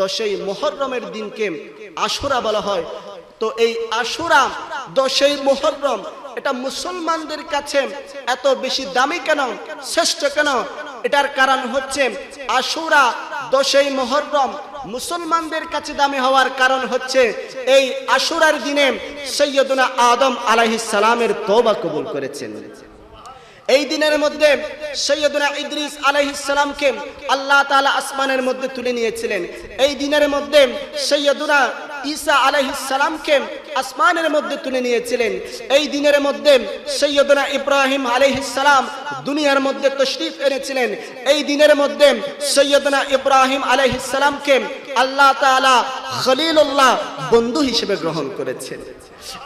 দশই মোহররমের দিনকে আশুরা বলা হয়। তো এই আশুরা, দশই মোহররম, এটা মুসলমানদের কাছে এত বেশি দামি কেন, শ্রেষ্ঠ কেন? এটার কারণ হচ্ছে আশুরা, দশই মোহররম, মুসলমানদের কাছে দামি হওয়ার কারণ হচ্ছে এই আশুরার দিনে সৈয়দনা আদম আলাইহিস তওবা কবুল করেছেন। এই দিনের মধ্যে সৈয়দুনা ইদ্রিস আলাইহিসসালামকে আল্লাহ তাআলা আসমানের মধ্যে তুলে নিয়েছিলেন। এই দিনের মধ্যে সৈয়দনা ঈসা আলাইহিসসালামকে আসমানের মধ্যে তুলে নিয়েছিলেন। এই দিনের মধ্যে সৈয়দনা ইব্রাহিম আলাইহিসসালাম দুনিয়ার মধ্যে তশরিফ এনেছিলেন। এই দিনের মধ্যে সৈয়দনা ইব্রাহিম আলাইহিসসালামকে আল্লাহ খলিলুল্লাহ বন্ধু হিসেবে গ্রহণ করেছেন।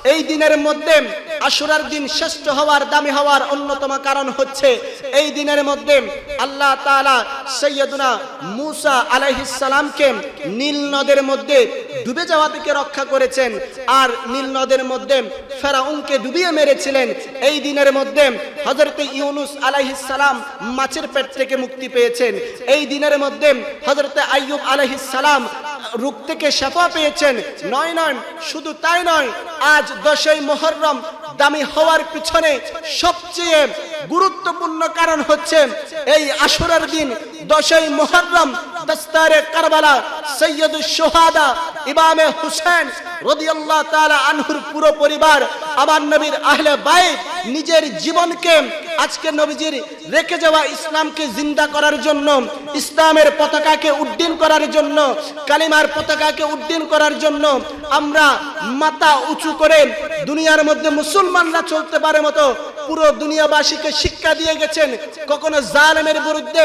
এই দিনের মধ্যে আশুরার দিন শ্রেষ্ঠ হওয়ার, দামি হওয়ার অন্যতম কারণ হচ্ছে এই দিনের মধ্যে আল্লাহ তাআলা সৈয়দুনা মুসা আলাইহিস সালামকে নীল নদের মধ্যে ডুবে যাওয়া থেকে রক্ষা করেছেন। আর নীল নদের মধ্যে ফেরাউনকে ডুবিয়ে মেরেছিলেন। এই দিনের মধ্যে হযরত ইউনুস আলাইহিস সালাম মাছের পেট থেকে মুক্তি পেয়েছেন। এই দিনের মধ্যে হযরত আইয়ুব আলাইহিস সালাম রোগ থেকে শেফা পেয়েছেন। নয় নয়, শুধু তাই নয়, আজ দশই মোহররম দামি হওয়ার পিছনে সবচেয়ে গুরুত্বপূর্ণ কারণ হচ্ছে এই আসরের দিন, দশই মোহররম দস্তারে কারবালা সৈয়দুল সোহাদা ইমামে হুসেন রদিয়াল্লাহ তাআলা আনহুর পুরো পরিবার, আমার নবীর আহলে বাইত নিজের জীবনকে আজকে নবীজির রেখে যাওয়া ইসলামকে জিন্দা করার জন্য, ইসলামের পতাকাকে উড্ডীন করার জন্য, কালিমার পতাকাকে উড্ডীন করার জন্য আমরা মাথা উঁচু করে দুনিয়ার মধ্যে মুসলমানরা চলতে পারে মতো পুরো দুনিয়াবাসীকে শিক্ষা দিয়ে গেছেন। কখনো জালেমের বিরুদ্ধে,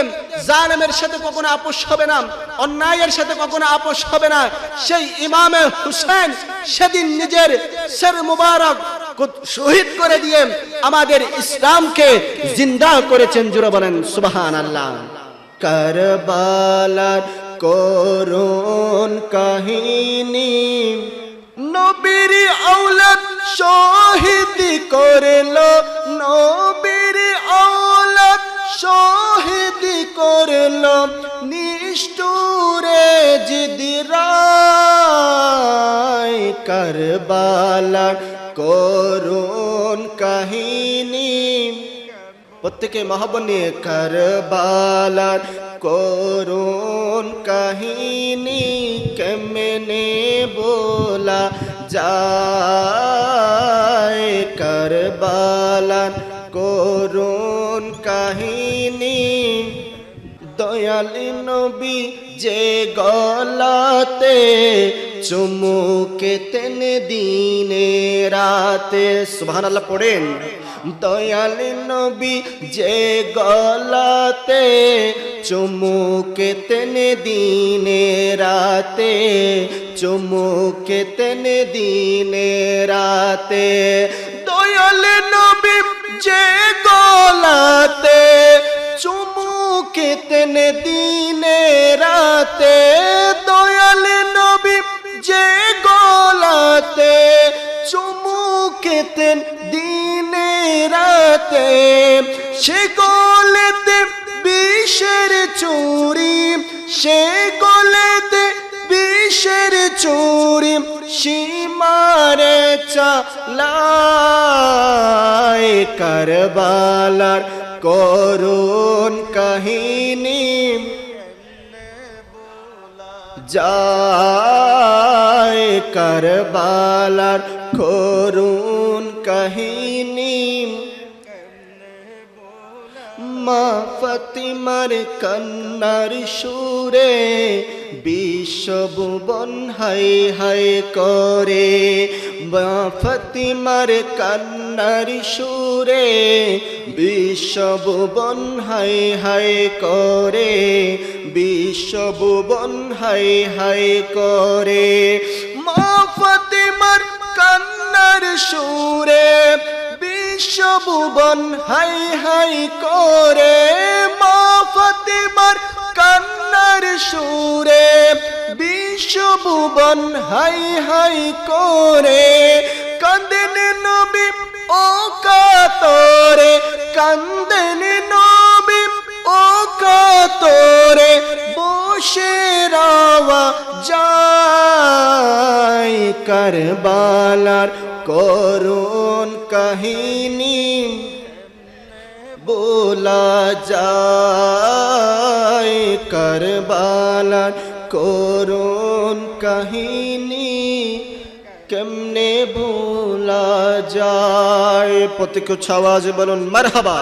জালেমের সাথে কখনো আপোষ হবে না, অন্যায়ের সাথে কখনো আপোষ হবে না। সেই ইমামে হুসেন সেদিন নিজের সের মুবারক শহীদ করে দিয়ে আমাদের ইসলামকে জিন্দা করেছেন জুড়ে বলেন সুবাহান আল্লাহ কারবালার করুন কাহিনী, নবীর আওলাদ শহীদ করল নবীর আওলাদ, শহীদ করল নিষ্ঠুরে জিদিরায় কারবালার করুণ কাহিনী। প্রত্যেকে মহাবন নিয়ে কারবালার করুণ কাহিনী কেমনে বলা যায়? দয়ালি নবী যে গলাতে চুমুকে তেন দিনে রাতে। সুবহানাল্লাহ, পড়েন। দয়ালি নবী যে গলাতে চুমুকে তেন দিনে রাতে। চুমুকে তেন দিনে রাতে। দয়ালি নবী যে গলাতে চুমুকে তেন দিনে রাতে দয়াল নবী যে গলাতে চুমুকে তেন দিনে রাতে সে গলেতে বিষের চুরি সে গলেতে বিষের চুরি সীমারে চালায় কারবালার করুণ কাহিনী। যায় কারবালার করুণ কাহিনী। মা ফতিমার কন্নার সুরে বিশ্বভুবন হাই হাই করে ফতিমার কন্নার সুরে বিশ্বভুবন হাই হাই করে, বিশ্বভুবন হাই হাই করে। মা ফতিমার কন্নার সুরে বিশ্বভুবন হাই হাই করে, মা বিশ্ববন হাই হাই করে কান্দেন নবী ও কাতরে কান্দেন নবী ও কাতরে বসে রাওয়া যাই করবালার করুন কাহিনী। বোলা যায় করবালার করুন কাহিনী কেমনে ভোলা যায়? প্রত্যেক আওয়াজে বলুন মারহাবা।